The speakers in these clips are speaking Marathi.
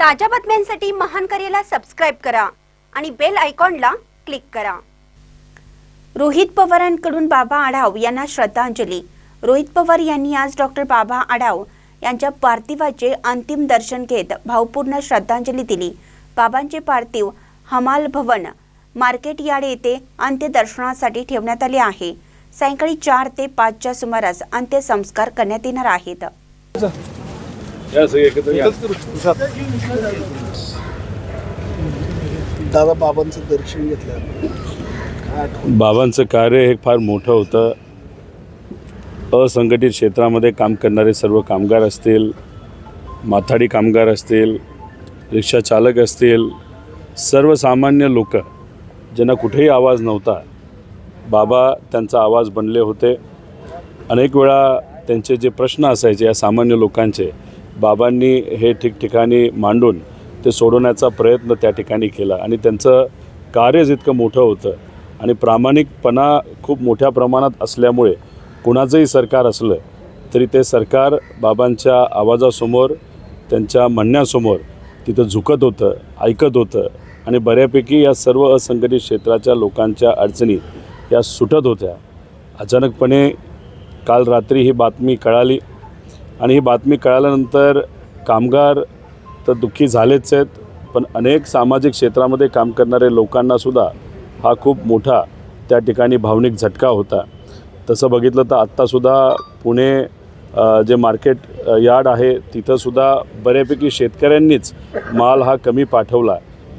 ताज्या बातम्यांसाठी महान करेला सबस्क्राईब करा आणि बेल आयकॉनला क्लिक करा. रोहित पवारांकडून बाबा आढाव यांना श्रद्धांजली. रोहित पवार यांनी आज डॉक्टर बाबा आढाव यांच्या पार्थिवाचे अंतिम दर्शन घेत भावपूर्ण श्रद्धांजली दिली. बाबांचे पार्थिव हमाल भवन मार्केट यार्ड येथे अंत्यदर्शनासाठी ठेवण्यात आले आहे. सायंकाळी चार ते पाचच्या सुमारास अंत्यसंस्कार करण्यात येणार आहेत. या सगळे एकत्र या. दादा बाबांचं दर्शन घेतलं बाबांचं कार्य हे फार मोठं होतं. असंघटित क्षेत्रामध्ये काम करणारे सर्व कामगार असतील माथाडी कामगार असतील रिक्षा चालक असतील सर्वसामान्य लोक ज्यांना कुठेही आवाज नव्हता बाबा त्यांचा आवाज बनले होते. अनेक वेळा त्यांचे जे प्रश्न असायचे या सामान्य लोकांचे बाबांनी हे ठिकठिकाणी मांडून ते सोडवण्याचा प्रयत्न त्या ठिकाणी केला. आणि त्यांचं कार्यच इतकं मोठं होतं आणि प्रामाणिकपणा खूप मोठ्या प्रमाणात असल्यामुळे कुणाचंही सरकार असलं तरी ते सरकार बाबांच्या आवाजासमोर त्यांच्या म्हणण्यासमोर तिथं झुकत होतं ऐकत होतं आणि बऱ्यापैकी या सर्व असंघटित क्षेत्राच्या लोकांच्या अडचणी या सुटत होत्या. अचानकपणे काल रात्री ही बातमी कळाली. आणि ही बातमी कळाल्यानंतर कामगार तर दुःखी झालेच आहेत पण अनेक सामाजिक क्षेत्रामध्ये काम करणारे लोकांनासुद्धा हा खूप मोठा त्या ठिकाणी भावनिक झटका होता. तसं बघितलं तर आत्तासुद्धा पुणे जे मार्केट यार्ड आहे तिथंसुद्धा बऱ्यापैकी शेतकऱ्यांनीच माल हा कमी पाठवला.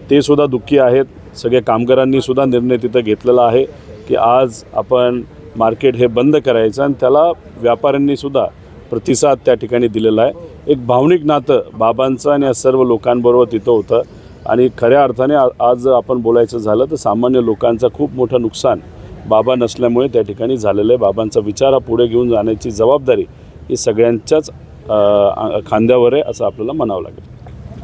ते सुद्धा दुःखी आहेत. सगळ्या कामगारांनीसुद्धा निर्णय तिथं घेतलेला आहे की आज आपण मार्केट हे बंद करायचं आणि त्याला व्यापाऱ्यांनीसुद्धा प्रतिसाद त्या ठिकाणी दिलेला आहे. एक भावनिक नातं बाबांचं आणि या सर्व लोकांबरोबर तिथं होतं. आणि खऱ्या अर्थाने आज आपण बोलायचं झालं तर सामान्य लोकांचं खूप मोठं नुकसान बाबा नसल्यामुळे त्या ठिकाणी झालेलं आहे. बाबांचा विचार हा पुढे घेऊन जाण्याची जबाबदारी ही सगळ्यांच्याच खांद्यावर आहे असं आपल्याला म्हणावं लागेल.